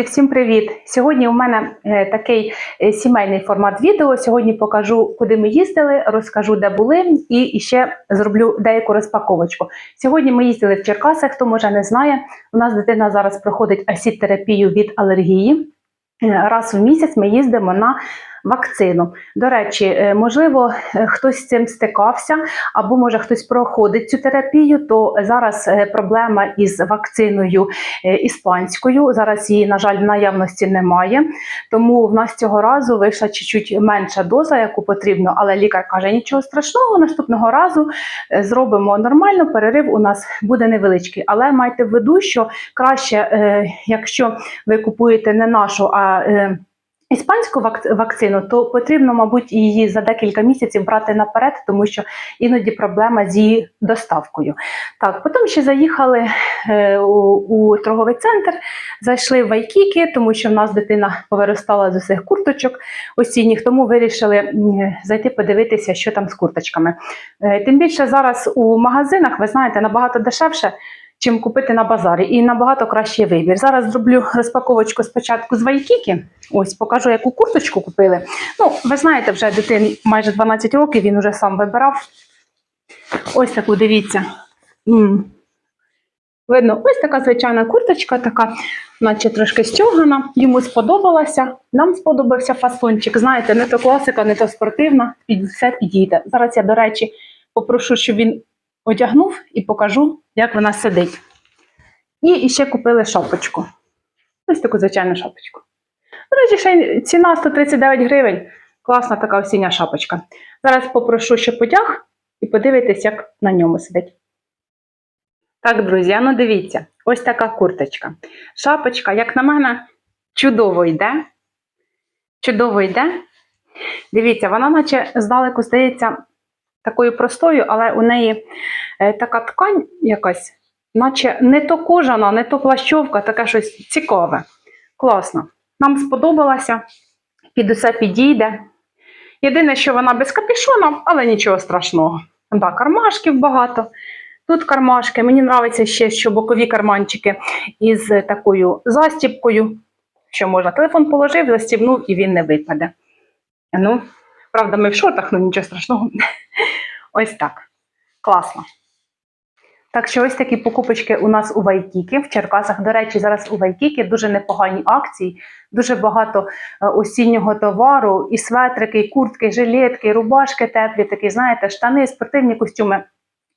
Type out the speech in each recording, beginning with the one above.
Друзі, всім привіт! Сьогодні у мене е, такий е, сімейний формат відео. Сьогодні покажу, куди ми їздили, розкажу, де були, і ще зроблю деяку розпаковочку. Сьогодні ми їздили в Черкасах, хто може не знає. У нас дитина зараз проходить асід-терапію від алергії. Е, Раз в місяць ми їздимо на вакцину. До речі, е, можливо, е, хтось з цим стикався, або може хтось проходить цю терапію. То зараз е, проблема із вакциною іспанською. Зараз її, на жаль, в наявності немає. Тому в нас цього разу вийшла чуть-чуть менша доза, яку потрібно, але лікар каже, нічого страшного. Наступного разу зробимо нормально. Перерив у нас буде невеличкий. Але майте в виду, що краще, якщо ви купуєте не нашу, а Іспанську вак- вакцину, то потрібно, мабуть, її за декілька місяців брати наперед, тому що іноді проблема з її доставкою. Так, потім ще заїхали е, у, у торговий центр, зайшли в Вайкіки, тому що в нас дитина повиростала з усіх курточок осінніх, тому вирішили зайти подивитися, що там з курточками. Е, Тим більше зараз у магазинах, ви знаєте, набагато дешевше. Чим купити на базарі, і набагато кращий вибір. Зараз зроблю розпаковочку спочатку з Вайкіки. Ось покажу, яку курточку купили. Ну, ви знаєте, вже дитині майже 12 років, він уже сам вибирав. Ось таку, дивіться. М. Видно, ось така звичайна курточка, така, наче трошки стягана. Йому сподобалася. Нам сподобався фасончик. Знаєте, не то класика, не то спортивна. Все підійде. Зараз я, до речі, попрошу, щоб він одягнув і покажу, як вона сидить. І ще купили шапочку. Ось таку звичайну шапочку. До речі, ще ціна 139 гривень. Класна така осіння шапочка. Зараз попрошу, щоб потяг, і подивитись, як на ньому сидить. Так, друзі, ну дивіться, ось така курточка. Шапочка, як на мене, чудово йде. Чудово йде. Дивіться, вона, наче здалеку здається такою простою, але у неї е, така ткань якась, наче не то кожана, не то плащовка, таке щось цікаве. Класно. Нам сподобалося, під усе підійде. Єдине, що вона без капюшона, але нічого страшного. Да, кармашків багато. Тут кармашки. Мені подобається ще, що бокові карманчики із такою застіпкою, що можна. Телефон положив, застібнув і він не випаде. Ну, правда, ми в шортах, ну нічого страшного. Ось так. Класно. Так що ось такі покупочки у нас у Вайкікі в Черкасах. До речі, зараз у Вайкікі дуже непогані акції, дуже багато е, осіннього товару, і светрики, і куртки, жилетки, і рубашки теплі, такі, знаєте, штани, спортивні костюми.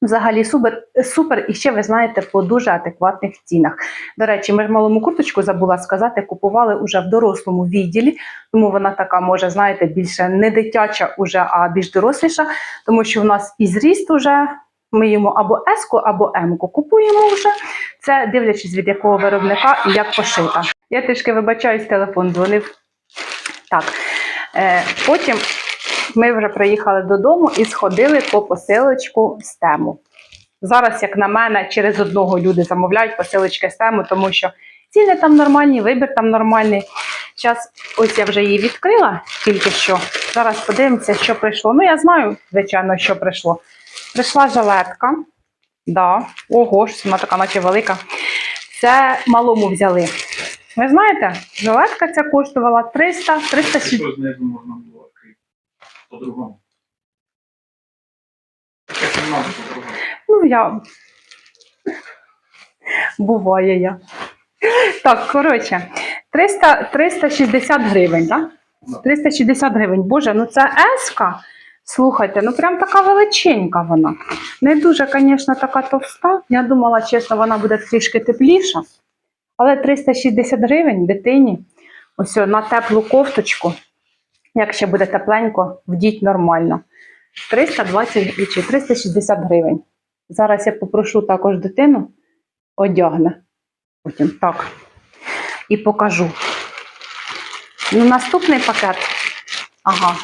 Взагалі супер, супер, і ще ви знаєте по дуже адекватних цінах. До речі, ми ж малому курточку забула сказати, купували уже в дорослому відділі, тому вона така може, знаєте, більше не дитяча, уже, а більш доросліша, тому що в нас і зріст уже ми йому або С-ку, або М-ку купуємо вже. Це дивлячись від якого виробника і як пошита. Я трішки вибачаюсь, телефон дзвонив. Так. Е, потім ми вже приїхали додому і сходили по посилочку з тему. Зараз, як на мене, через одного люди замовляють посилочки з тему, тому що ціни там нормальні, вибір там нормальний. Зараз, ось я вже її відкрила тільки що. Зараз подивимося, що прийшло. Ну, я знаю, звичайно, що прийшло. Прийшла жилетка. Да. Ого, ж вона така, наче велика. Це малому взяли. Ви знаєте, жилетка ця коштувала 300 360 Що з нею можна було? По-другому. Таке надо по-другому. Ну, я. Буває я. Так, коротше, 300, 360 гривень, так? 360 гривень. Боже, ну це еска. Слухайте, ну прям така величенька вона. Не дуже, звісно, така товста. Я думала, чесно, вона буде трішки тепліша. Але 360 гривень дитині. Ось на теплу кофточку. Як ще буде тепленько, вдіть нормально. 320 чи 360 гривень. Зараз я попрошу також дитину одягне. Потім так. І покажу. Ну, наступний пакет. Ага.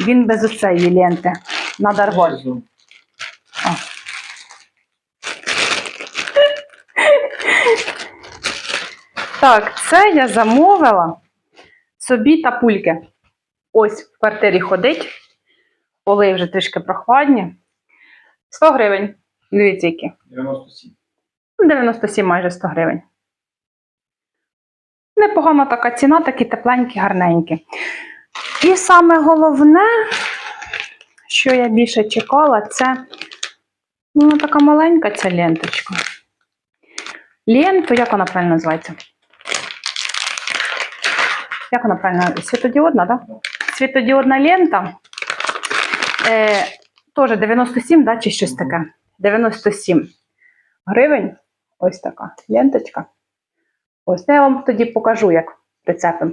Він без оцеї ленти. Надо рвати. Сезон. О. Так, це я замовила собі тапульки. Ось в квартирі ходить. Поли вже трішки прохладні. 100 гривень. Дивіться, які. 97. Ну, 97 майже 100 гривень. Непогана така ціна, такі тепленькі, гарненькі. І саме головне, що я більше чекала, це ну, така маленька ця ленточка. Ленту, як вона правильно називається? Як вона правильно? Світодіодна, так? Да? Світодіодна лента. Е, теж 97, да, чи щось таке? 97 гривень. Ось така ленточка. Ось я вам тоді покажу, як прицепимо.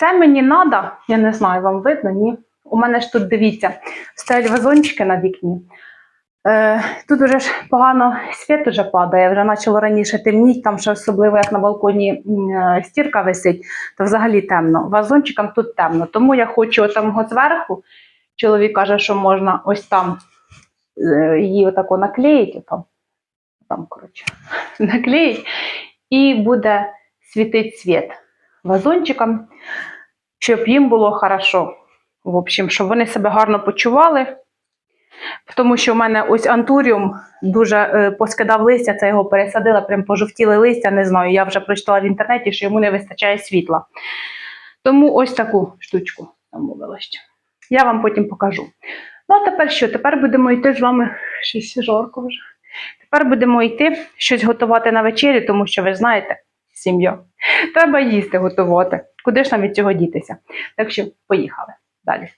Це мені треба, я не знаю, вам видно, ні. У мене ж тут, дивіться, стоять вазончики на вікні. Е, тут вже ж погано світ уже падає, вже почало раніше темніть, там ще особливо як на балконі е, стірка висить, то взагалі темно. Вазончикам тут темно. Тому я хочу там його зверху. Чоловік каже, що можна ось там е, її отако наклеїти. Там, там коротше, наклеїть, і буде світити світ вазончикам, щоб їм було хорошо. В общем, щоб вони себе гарно почували. Тому що в мене ось антуріум дуже е, поскидав листя, це його пересадила, прям пожовтіли листя, не знаю. Я вже прочитала в інтернеті, що йому не вистачає світла. Тому ось таку штучку замовила ще. Я вам потім покажу. Ну, а тепер що? Тепер будемо йти з вами щось жарко вже. Тепер будемо йти щось готувати на вечері, тому що ви знаєте, сім'я. Треба їсти готувати. Куди ж нам від цього дітися? Так що поїхали далі.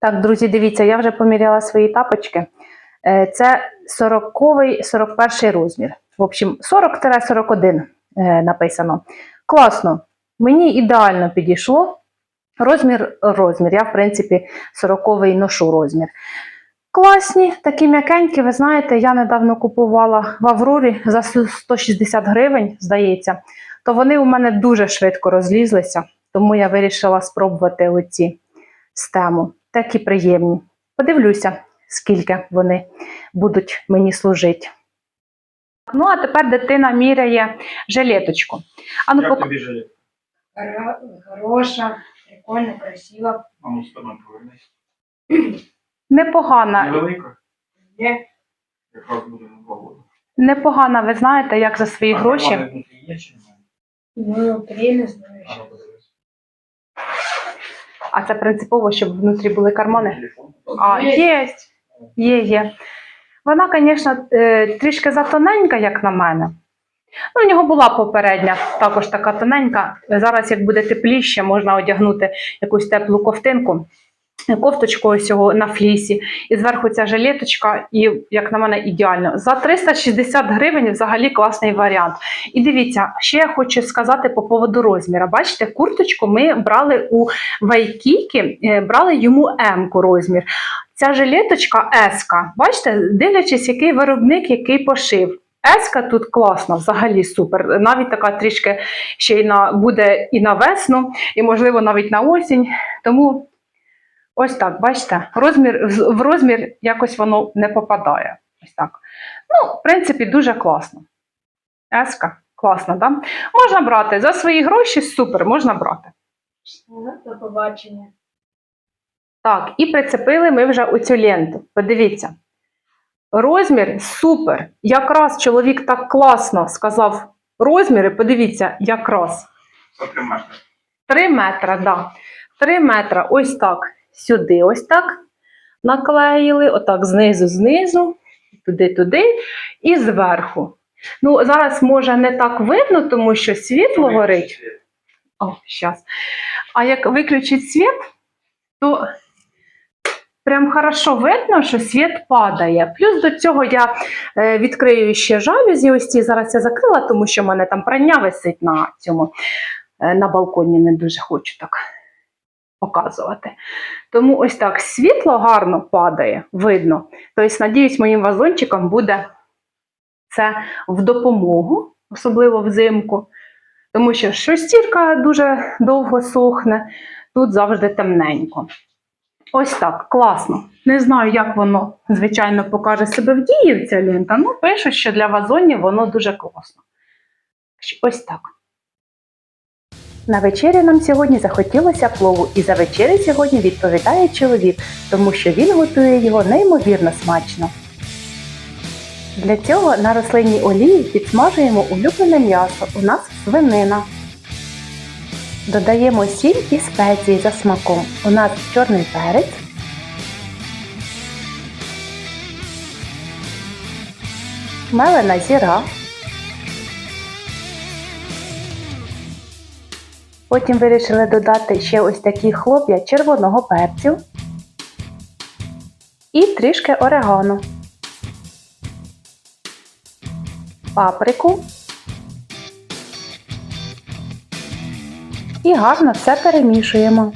Так, друзі, дивіться, я вже поміряла свої тапочки. Е, Це 40-й, 41 розмір. В общем, 40-41 е, написано. Класно. Мені ідеально підійшло. Розмір, розмір. Я, в принципі, 40-й ношу розмір. Класні, такі м'якенькі, ви знаєте, я недавно купувала в Аврорі за 160 гривень, здається, то вони у мене дуже швидко розлізлися, тому я вирішила спробувати оці з тему. Такі приємні. Подивлюся, скільки вони будуть мені служити. Ну, а тепер дитина міряє жилеточку. А ну, Як пока... тобі жилет? Хороша, прикольно, красиво. А ну спиною повернись. непогана. Невелика, Є якраз буде на. Непогана, ви знаєте, як за свої А гроші. кармани внутрі є чи немає? внутрі, не знаю. А це принципово, щоб внутрі були кармани. А, Є. є, є, є. Вона, звісно, е, трішки затоненька, як на мене. Ну, у нього була попередня, також така тоненька. Зараз, як буде тепліше, можна одягнути якусь теплу ковтинку, кофточку ось цього на флісі. І зверху ця жилеточка, і, як на мене, ідеально. За 360 гривень взагалі класний варіант. І дивіться, ще я хочу сказати по поводу розміра. Бачите, курточку ми брали у Вайкікі, е, брали йому М-ку розмір. Ця жилеточка Еска. Бачите, дивлячись, який виробник, який пошив. Еска тут класна, взагалі супер. Навіть така трішки ще й на буде і на весну, і можливо навіть на осінь. Тому ось так, бачите, розмір, в розмір якось воно не попадає. Ось так. Ну, в принципі, дуже класно. Еска класна, да? Можна брати за свої гроші, супер, можна брати. До побачення. Так, і прицепили ми вже оцю ленту. Подивіться. Розмір супер. Якраз чоловік так класно сказав розміри. Подивіться, якраз. Це три метри. 3 метра, да. 3 метра. Ось так. Сюди, ось так. Наклеїли, отак знизу, знизу, туди, туди і зверху. Ну, зараз може не так видно, тому що світло горить. О, щас. А як виключить світ, то прям хорошо видно, що світ падає. Плюс до цього я е, відкрию ще жалюзі. Ось ці зараз я закрила, тому що в мене там прання висить на цьому е, на балконі. Не дуже хочу так показувати. Тому ось так світло гарно падає, видно. Тобто, надіюсь, моїм вазончикам буде це в допомогу, особливо взимку. Тому що шостірка дуже довго сохне, тут завжди темненько. Ось так, класно. Не знаю, як воно, звичайно, покаже себе в дії ця лента. Ну, пишуть, що для вазонів воно дуже класно. Ось так. На вечері нам сьогодні захотілося плову, і за вечерю сьогодні відповідає чоловік, тому що він готує його неймовірно смачно. Для цього на рослинній олії підсмажуємо улюблене м'ясо. У нас свинина. Додаємо сіль і спеції за смаком. У нас чорний перець. Мелена зіра. Потім вирішили додати ще ось такі хлоп'я червоного перцю і трішки орегано, паприку і гарно все перемішуємо.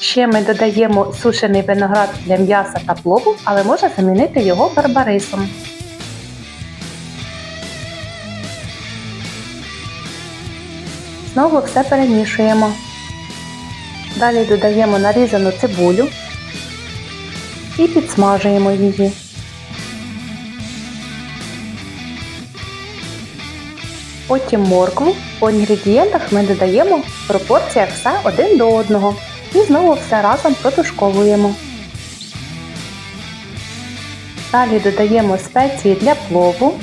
Ще ми додаємо сушений виноград для м'яса та плову, але можна замінити його барбарисом. Знову все перемішуємо. Далі додаємо нарізану цибулю і підсмажуємо її. Потім моркву. По інгредієнтах ми додаємо в пропорціях все один до одного і знову все разом протушковуємо. Далі додаємо спеції для плову.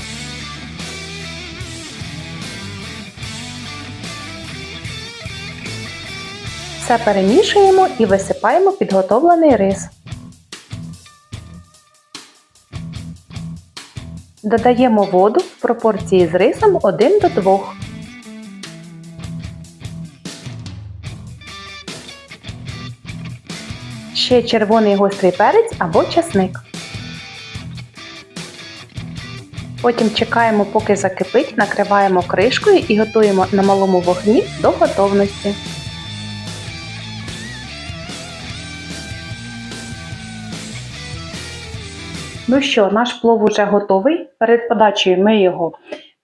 Все перемішуємо і висипаємо підготовлений рис. Додаємо воду в пропорції з рисом 1 до 2. Ще червоний гострий перець або часник. Потім чекаємо, поки закипить, накриваємо кришкою і готуємо на малому вогні до готовності. Ну що, наш плов уже готовий. Перед подачею ми його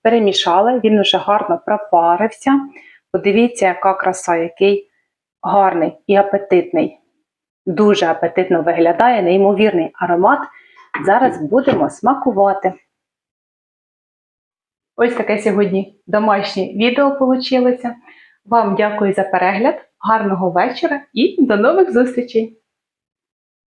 перемішали, він вже гарно пропарився. Подивіться, яка краса, який гарний і апетитний. Дуже апетитно виглядає, неймовірний аромат. Зараз будемо смакувати. Ось таке сьогодні домашнє відео вийшло. Вам дякую за перегляд, гарного вечора і до нових зустрічей!